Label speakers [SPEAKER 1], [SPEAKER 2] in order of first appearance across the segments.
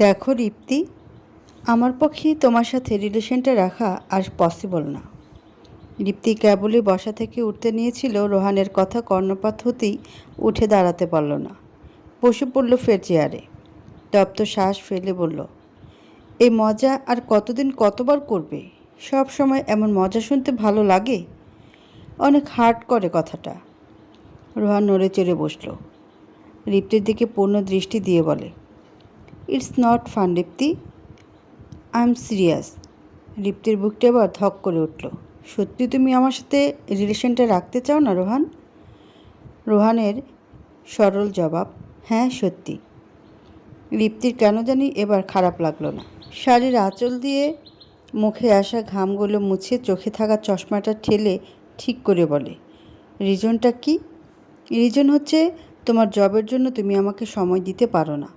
[SPEAKER 1] দেখো, রিপ্তি, আমার পক্ষে তোমার সাথে রিলেশনটা রাখা আর পসিবল না। রিপ্তি কেবলই বসা থেকে উঠতে নিয়েছিল, রোহানের কথা কর্ণপাত হতেই উঠে দাঁড়াতে পারল না। বসে পড়ল ফের চেয়ারে তপ্ত শ্বাস ফেলে বলল এই মজা আর কতদিন কতবার করবে? সব সময় এমন মজা শুনতে ভালো লাগে? অনেক হার্ড করে কথাটা। রোহান নড়ে চড়ে বসল। রিপ্তির দিকে পূর্ণ দৃষ্টি দিয়ে বলে it's not fun Ripti I am serious. রিপ্তির বুকটা এবার ধক করে উঠল। সত্যি তুমি আমার সাথে রিলেশনটা রাখতে চাও না, রোহান? রোহানের সরল জবাব হ্যাঁ সত্যি। রিপ্তির কেন জানি এবার খারাপ লাগল না। শাড়ির আঁচল দিয়ে মুখে আসা ঘামগুলো মুছে চোখে থাকা চশমাটা ঠেলে ঠিক করে বলে, রিজনটা কি? রিজন হচ্ছে তোমার জবের জন্য তুমি আমাকে সময় দিতে পারো না।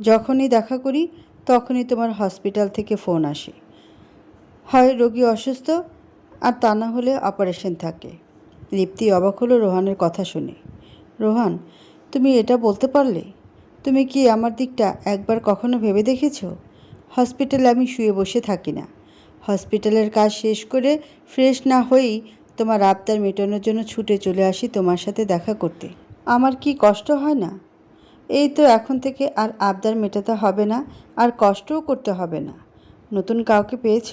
[SPEAKER 1] যখনই দেখা করি, তখনই তোমার হসপিটাল থেকে ফোন আসে। হয় রোগী অসুস্থ, আর তা না হলে অপারেশন থাকে। লিপ্তি অবাক হলো রোহানের কথা শুনে। রোহান, তুমি এটা বলতে পারলে? তুমি কি আমার দিকটা একবার কখনো ভেবে দেখেছ? হসপিটালে আমি শুয়ে বসে থাকি না। হসপিটালের কাজ শেষ করে ফ্রেশ না হয়েই তোমার আবদার মেটানোর জন্য ছুটে চলে আসি তোমার সাথে দেখা করতে। আমার কি কষ্ট হয় না? এই তো এখন থেকে আর আবদার মেটাতে হবে না, আর কষ্টও করতে হবে না। নতুন কাউকে পেয়েছ?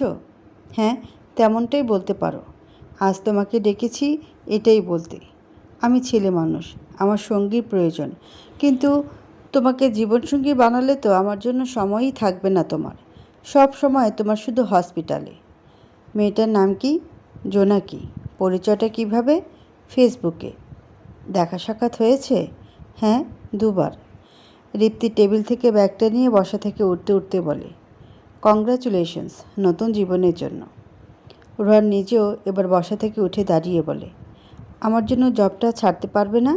[SPEAKER 1] হ্যাঁ তেমনটাই বলতে পারো। আজ তোমাকে ডেকেছি এটাই বলতে। আমি ছেলে মানুষ, আমার সঙ্গীর প্রয়োজন। কিন্তু তোমাকে জীবনসঙ্গী বানালে তো আমার জন্য সময়ই থাকবে না তোমার। সব সময় তোমার শুধু হসপিটালে। মেয়েটার নাম কি? জোনাকি পরিচয়টা কীভাবে? ফেসবুকে। দেখা সাক্ষাৎ হয়েছে? হ্যাঁ দুবার। রিপ্তি টেবিল থেকে ব্যাগটা নিয়ে বসা থেকে উঠতে উঠতে বলে, কংগ্রাচুলেশনস, নতুন জীবনের জন্য। রোহান নিজেও এবার বসা থেকে উঠে দাঁড়িয়ে বলে, আমার জন্য জবটা ছাড়তে পারবে না?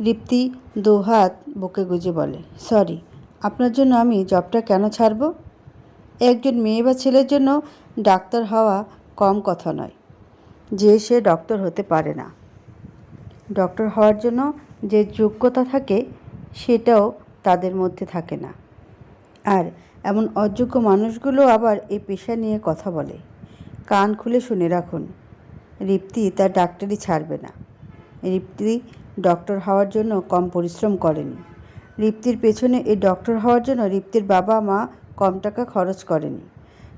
[SPEAKER 1] রিপ্তি দু হাত বুকে গুজে বলে, সরি, আপনার জন্য আমি জবটা কেন ছাড়ব? একজন মেয়ে বা ছেলের জন্য ডাক্তার হওয়া কম কথা নয়, যে সে ডক্টর হতে পারে না। ডক্টর হওয়ার জন্য যে যোগ্যতা থাকে সেটাও তাদের মধ্যে থাকে না। আর এমন অযোগ্য মানুষগুলো আবার এই পেশা নিয়ে কথা বলে। কান খুলে শুনে রাখুন, রিপ্তি তার ডাক্তারি ছাড়বে না। রিপ্তি ডক্টর হওয়ার জন্য কম পরিশ্রম করেনি। রিপ্তির পেছনে এই ডক্টর হওয়ার জন্য রিপ্তির বাবা মা কম টাকা খরচ করেনি।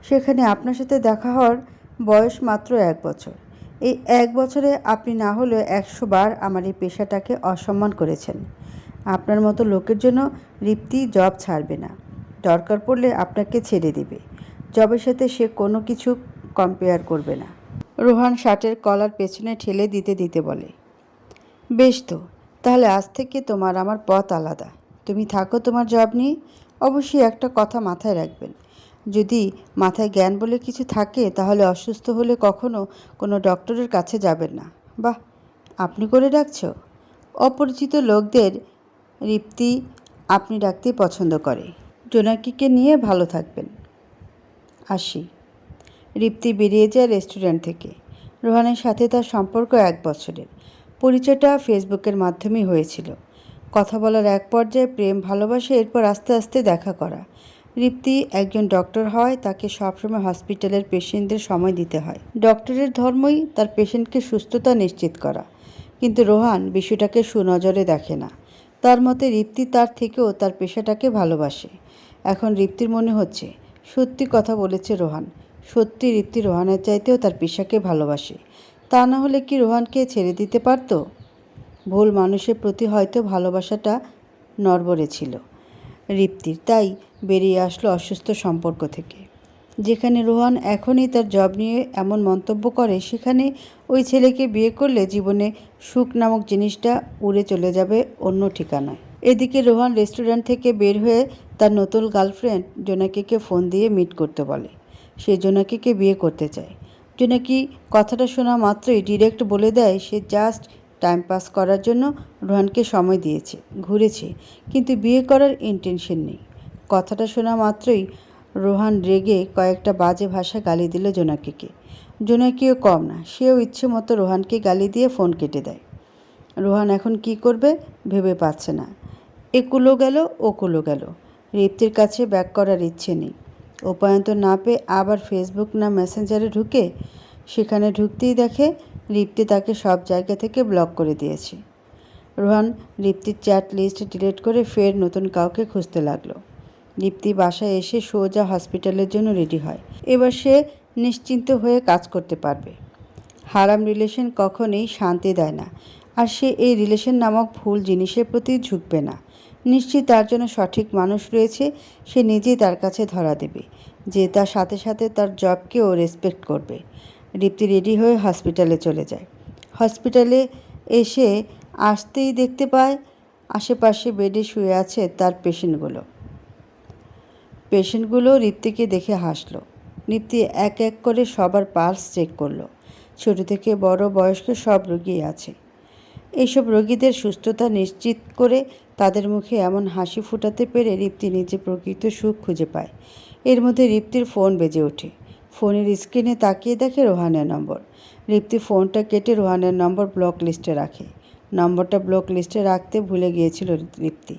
[SPEAKER 1] সেখানে আপনার সাথে দেখা হওয়ার বয়স মাত্র এক বছর। এই এক বছরে আপনি না হলেও একশো বার আমার এই পেশাটাকে অসম্মান করেছেন। আপনার মতো লোকের জন্য রিপ্তি জব ছাড়বে না। দরকার পড়লে আপনাকে ছেড়ে দেবে। জবের সাথে সে কোনো কিছু কম্পেয়ার করবে না। রোহান শার্টের কলার পেছনে ঠেলে দিতে দিতে বলে, বেশ তো, তাহলে আজ থেকে তোমার আমার পথ আলাদা। তুমি থাকো তোমার জব নিয়ে। অবশ্যই একটা কথা মাথায় রাখবেন। যদি মাথায় জ্ঞান বলে কিছু থাকে, তাহলে অসুস্থ হলে কখনো কোনো ডক্টরের কাছে যাবেন না। বাহ, আপনি করে ডাকছো। অপরিচিত লোকদের রিপ্তি আপনি ডাকতে পছন্দ করে। জোনাকিকে নিয়ে ভালো থাকবেন। আসি রিপ্তি বেরিয়ে যায় রেস্টুরেন্ট থেকে। রোহানের সাথে তার সম্পর্ক এক বছরের। পরিচয়টা ফেসবুকের মাধ্যমেই হয়েছিল। কথা বলার এক পর্যায়ে প্রেম, ভালোবাসা, এরপর আস্তে আস্তে দেখা করা। রিপ্তি একজন ডক্টর হয় তাকে সবসময় হসপিটালের পেশেন্টদের সময় দিতে হয়। ডক্টরের ধর্মই তার পেশেন্টকে সুস্থতা নিশ্চিত করা। কিন্তু রোহান বিষয়টাকে সুনজরে দেখে না। তার মতে রিপ্তি তার থেকেও তার পেশাটাকে ভালোবাসে। এখন রিপ্তির মনে হচ্ছে, সত্যি কথা বলেছে রোহান। সত্যি রিপ্তি রোহানের চাইতেও তার পেশাকে ভালোবাসে। তা না হলে কি রোহানকে ছেড়ে দিতে পারতো? ভুল মানুষের প্রতি হয়তো ভালোবাসাটা নড়বড়ে ছিল। রিপ্তির তাই বেরিয়ে আসলো অসুস্থ সম্পর্ক থেকে। যেখানে রোহান এখনই তার জব নিয়ে এমন মন্তব্য করে, সেখানে ওই ছেলেকে বিয়ে করলে জীবনে সুখ নামক জিনিসটা উড়ে চলে যাবে অন্য ঠিকানায়। এদিকে রোহান রেস্টুরেন্ট থেকে বের হয়ে তার নতুন গার্লফ্রেন্ড জোনাকিকে ফোন দিয়ে মিট করতে বলে। সে জোনাকিকে বিয়ে করতে চায়। জোনাকি কথাটা শোনা মাত্রই ডিরেক্ট বলে দেয়, সে জাস্ট টাইম পাস করার জন্য রোহানকে সময় দিয়েছে, ঘুরেছে, কিন্তু বিয়ে করার ইন্টেনশন নেই। কথাটা শোনা মাত্রই রোহান রেগে কয়েকটা বাজে ভাষা গালি দিল জোনাকিকে। জোনাকিও কম না, সেও ইচ্ছে মতো রোহানকে গালি দিয়ে ফোন কেটে দেয়। রোহান এখন কি করবে ভেবে পাচ্ছে না। এ কুলো গেল ও কুলো গেল। রিপ্তির কাছে ব্যাক করার ইচ্ছে নেই। উপায়ন্ত না পেয়ে আবার ফেসবুক না মেসেঞ্জারে ঢুকে সেখানে ঢুকতেই দেখে রিপ্তি তাকে সব জায়গা থেকে ব্লক করে দিয়েছে। রোহান রিপ্তির চ্যাট লিস্ট ডিলিট করে ফের নতুন কাউকে খুঁজতে লাগল। দীপ্তি বাসায় এসে সোজা হসপিটালের জন্য রেডি হয়। এবার সে নিশ্চিন্ত হয়ে কাজ করতে পারবে। হারাম রিলেশন কখনোই শান্তি দেয় না আর সে এই রিলেশন নামক ভুল জিনিসের প্রতি ঝুঁকবে না। নিশ্চিত তার জন্য সঠিক মানুষ রয়েছে, সে নিজেই তার কাছে ধরা দেবে, যে তার সাথে সাথে তার জবকেও রেসপেক্ট করবে। দীপ্তি রেডি হয়ে হসপিটালে চলে যায়। হসপিটালে এসে আসতেই দেখতে পায়, আশেপাশে বেডে শুয়ে আছে তার পেশেন্টগুলো। পেশেন্টগুলো ঋত্বিকে দেখে হাসলো। ঋত্বি এক এক করে সবার পালস চেক করল। ছোট থেকে বড় বয়স্ক সব রোগী আছে। এইসব রোগীদের সুস্থতা নিশ্চিত করে তাদের মুখে এমন হাসি ফুটাতে পেরে রিপ্তি নিজে প্রকৃত সুখ খুঁজে পায়। এর মধ্যে রিপ্তির ফোন বেজে ওঠে। ফোনের স্ক্রিনে তাকিয়ে দেখে রোহানের নম্বর। রিপ্তি ফোনটা কেটে রোহানের নম্বর ব্লক লিস্টে রাখে। নম্বরটা ব্লক লিস্টে রাখতে ভুলে গিয়েছিল রিপ্তি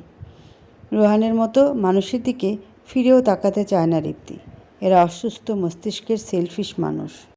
[SPEAKER 1] রোহানের মতো মানুষের দিকে ফিরেও তাকাতে চায় না ঋদ্ধি এরা অসুস্থ মস্তিষ্কের সেলফিশ মানুষ।